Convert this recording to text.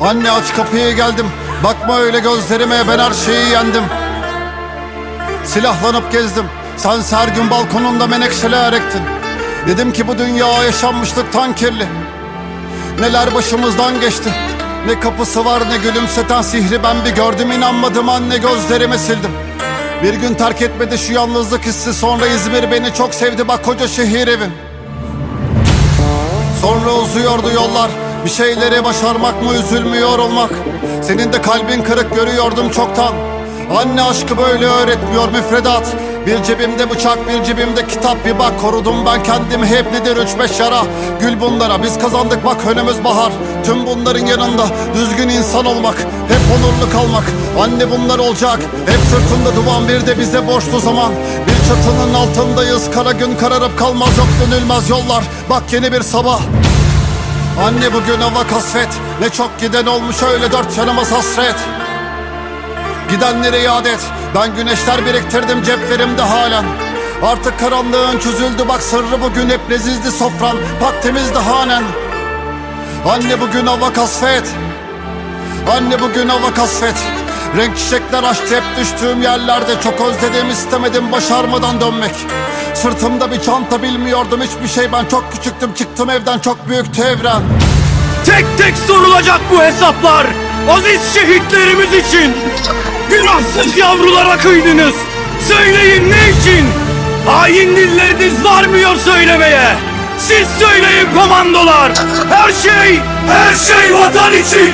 Anne aç kapıyı geldim. Bakma öyle gözlerime ben her şeyi yendim. Silahlanıp gezdim. Sen her gün balkonunda menekşeler ektin. Dedim ki bu dünya yaşanmışlıktan kirli. Neler başımızdan geçti. Ne kapısı var ne gülümseten sihri Ben bir gördüm inanmadım. Anne gözlerimi sildim. Bir gün terk etmedi şu yalnızlık hissi. Sonra İzmir beni çok sevdi. Bak koca şehir evim. Sonra uzuyordu yollar Bir şeyleri başarmak mı üzülmüyor olmak? Senin de kalbin kırık görüyordum çoktan. Anne aşkı böyle öğretmiyor müfredat. Bir cebimde bıçak bir cebimde kitap. Bir bak korudum ben kendimi hep nedir üç beş yara? Gül bunlara biz kazandık bak önümüz bahar. Tüm bunların yanında düzgün insan olmak Hep onurlu kalmak. Anne bunlar olacak Hep sırtında duman bir de bize borçlu zaman. Bir çatının altındayız kara gün kararıp kalmaz yok dönülmez yollar. Bak yeni bir sabah Anne bugün hava kasvet. Ne çok giden olmuş öyle dört yanımız hasret. Gidenleri iade et Ben güneşler biriktirdim ceplerimde halen. Artık karanlığın çözüldü bak sırrı bugün hep lezizdi sofran Bak temizdi hanen. Anne bugün hava kasvet. Anne bugün hava kasvet Renk çiçekler açtı hep düştüğüm yerlerde Çok özledim istemedim başarmadan dönmek Sırtımda bir çanta bilmiyordum hiçbir şey Ben çok küçüktüm çıktım evden çok büyüktü evren Tek tek sorulacak bu hesaplar. Aziz şehitlerimiz için. Günahsız yavrulara kıydınız. Söyleyin ne için? Hain dilleriniz varmıyor söylemeye. Siz söyleyin komandolar. Her şey, her şey vatan için.